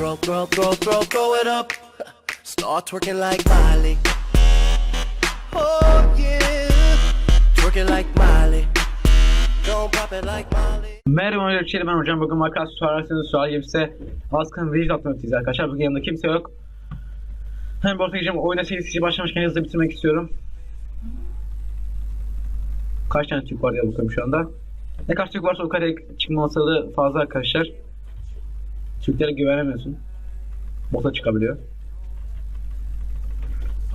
Throw, throw, throw, throw, throw it up. Start twerking like Miley. Oh yeah, twerking like Miley. Don't pop it. Merhaba Ölçeli ben hocam. Bugün makas sorarsanız sual gibiyse Askın Vijit atmaktayız arkadaşlar. Bugün yanımda kimse yok. Hem bu gideceğim oyuna serisi başlamışken hızlı bitirmek istiyorum. Kaç tane Türk var diye bakıyorum şu anda. Ne kaç Türk varsa o kadar çıkma olasılığı fazla arkadaşlar. Türklere güvenemiyorsun. Bota çıkabiliyor.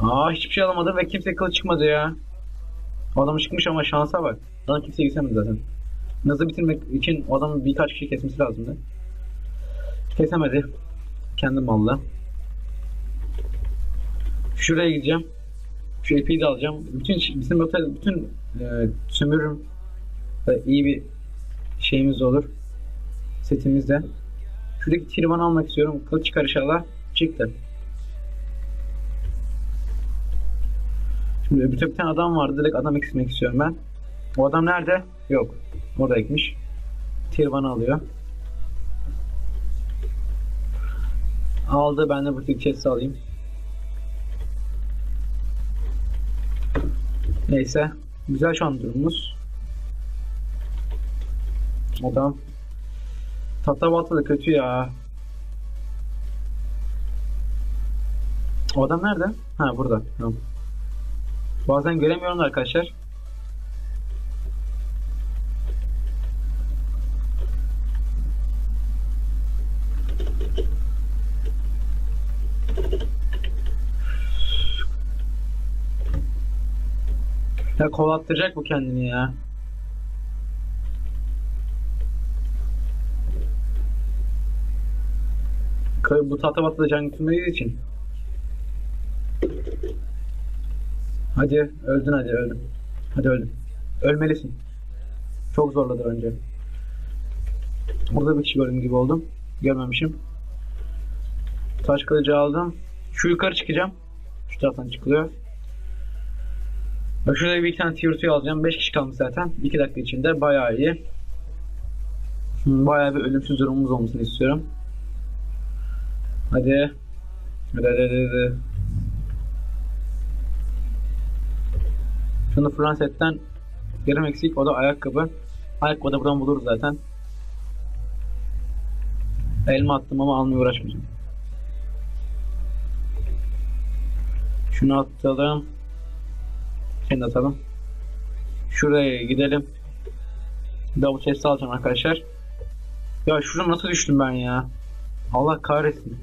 Aa hiçbir şey alamadım ve kimse kılıç çıkmadı ya. Adam çıkmış ama şansa bak. Lan kimse gitsemedi zaten. Hızlı bitirmek için adamın birkaç kişi kesmesi lazımdı. Kesemedi. Kendi malla. Şuraya gideceğim. Şu ipi de alacağım. Bütün bizim otel bütün e, sömürüm ve iyi bir şeyimiz olur. Setimizde. Şuradaki tirvanı almak istiyorum. Kılıç çıkar inşallah. Çıktı. Şimdi öbür bir adam vardı. Direkt adam eksilmek istiyorum ben. O adam nerede? Yok. Orada ekmiş. Tirvanı alıyor. Aldı. Ben de buradaki chest'i alayım. Neyse. Güzel şu an durumumuz. Adam Tatabatı da kötü ya. O adam nerede? Ha burada. Tamam. Bazen göremiyorum da arkadaşlar. Ya kovalattıracak bu kendini ya. Bu tahta batıda can götürmediği için. Hadi öldün hadi öldün. Hadi öldün. Ölmelisin. Çok zorladı önce. Burada bir kişi gördüğüm gibi oldum. Görmemişim. Taş kılıcı aldım. Şu yukarı çıkacağım. Şu taraftan çıkılıyor. Bak şurada bir tane tier 2 alacağım. 5 kişi kalmış zaten. 2 dakika içinde. Bayağı iyi. Bayağı bir ölümsüz durumumuz olmasını istiyorum. Hadi. Hadi hadi hadi. Şunu Franset'ten yarım eksik. O da ayakkabı. Ayakkabı da buradan buluruz zaten. Elma attım ama almaya uğraşmayacağım. Şunu atalım. De atalım. Şuraya gidelim. Double chest alacağım arkadaşlar. Ya şurada nasıl düştüm ben ya? Allah kahretsin.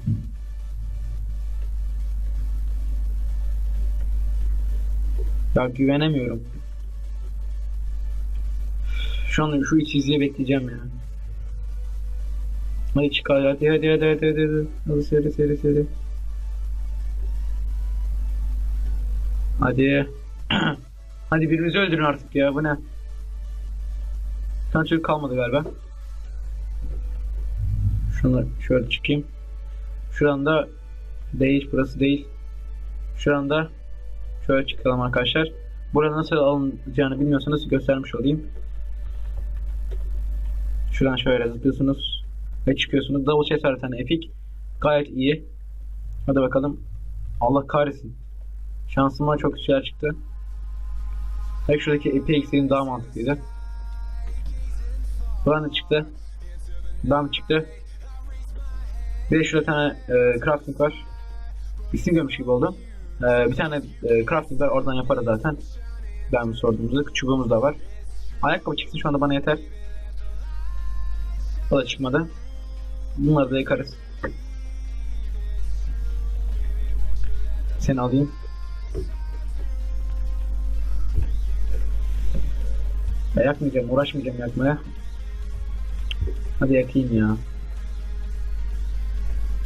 Ya güvenemiyorum. Şu an şu iç izliği bekleyeceğim ya. Hadi çıkar hadi hadi hadi hadi hadi hadi. Hadi seri seri seri. Hadi. hadi birbirimizi öldürün artık ya bu ne? Tane çocuk kalmadı galiba. Şunu şöyle çıkayım. Şuradan da değil burası değil. Şuradan da şöyle çıkalım arkadaşlar. Burada nasıl alınacağını bilmiyorsanız göstermiş olayım. Şuradan şöyle zıplıyorsunuz ve çıkıyorsunuz. Double chest tane epic. Gayet iyi. Hadi bakalım. Allah kahretsin. Şansıma çok şeyler çıktı. Tek şuradaki epic eksiğim daha mantıklıydı. Buradan da çıktı. Buradan çıktı. Bir de şurada bir tane e, crafting var. İsim görmüş gibi oldum. E, bir tane e, crafting var oradan yaparız zaten. Ben mi sorduğumuzda çubuğumuz da var. Ayakkabı çıksın şu anda bana yeter. O da çıkmadı. Bunları da yakarız. Seni alayım. Ya yakmayacağım, uğraşmayacağım yakmaya. Hadi yakayım ya.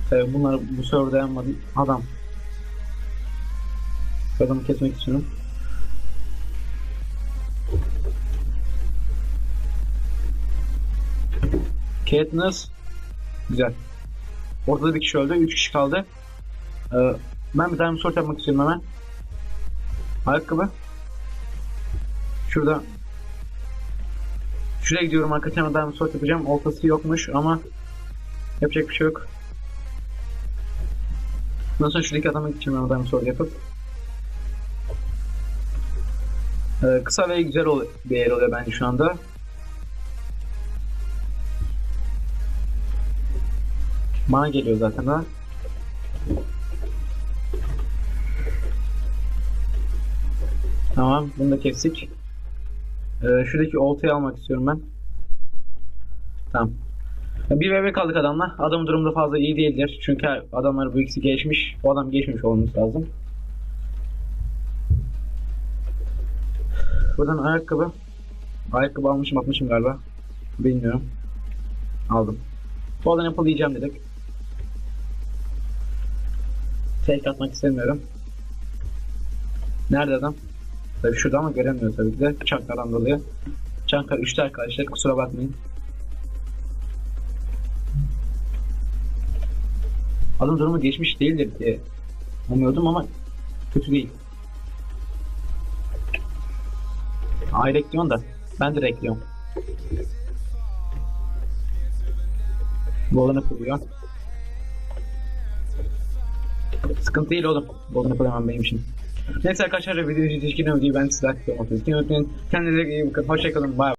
Tabii bunlar bu serverda yanmadı. Adam. Adamı kesmek istiyorum. Katniss. Güzel. Ortada bir kişi öldü. Üç kişi kaldı. Ee, ben bir tane sort yapmak istiyorum hemen. Ayakkabı. Şurada. Şuraya gidiyorum arkadaşlar. Ben sort yapacağım. Oltası yokmuş ama yapacak bir şey yok. Sonra şuradaki adama gideceğim adamı soru yapıp. Ee, kısa ve güzel ol- bir yer oluyor bence şu anda. Bana geliyor zaten ha. Tamam, bunu da kestik. Ee, şuradaki oltayı almak istiyorum ben. Tamam. Bir bir kaldık adamla. Adamın durumu da fazla iyi değildir. Çünkü adamlar bu ikisi geçmiş. O adam geçmiş olması lazım. Buradan ayakkabı. Ayakkabı almışım atmışım galiba. Bilmiyorum. Aldım. Bu adam Apple yiyeceğim dedik. Fake atmak istemiyorum. Nerede adam? Tabii şurada ama göremiyor tabii ki de. Çanklardan dolayı. Çankar 3'te arkadaşlar kusura bakmayın. Adam durumu geçmiş değildir diye umuyordum ama kötü değil. Ay rekliyon da ben de rekliyorum. Golden Apple diyor. Sıkıntı değil oğlum. Apple hemen benim için. Neyse arkadaşlar izlediğiniz için ben sizler. Kendinize iyi bakın. Hoşçakalın. Bye.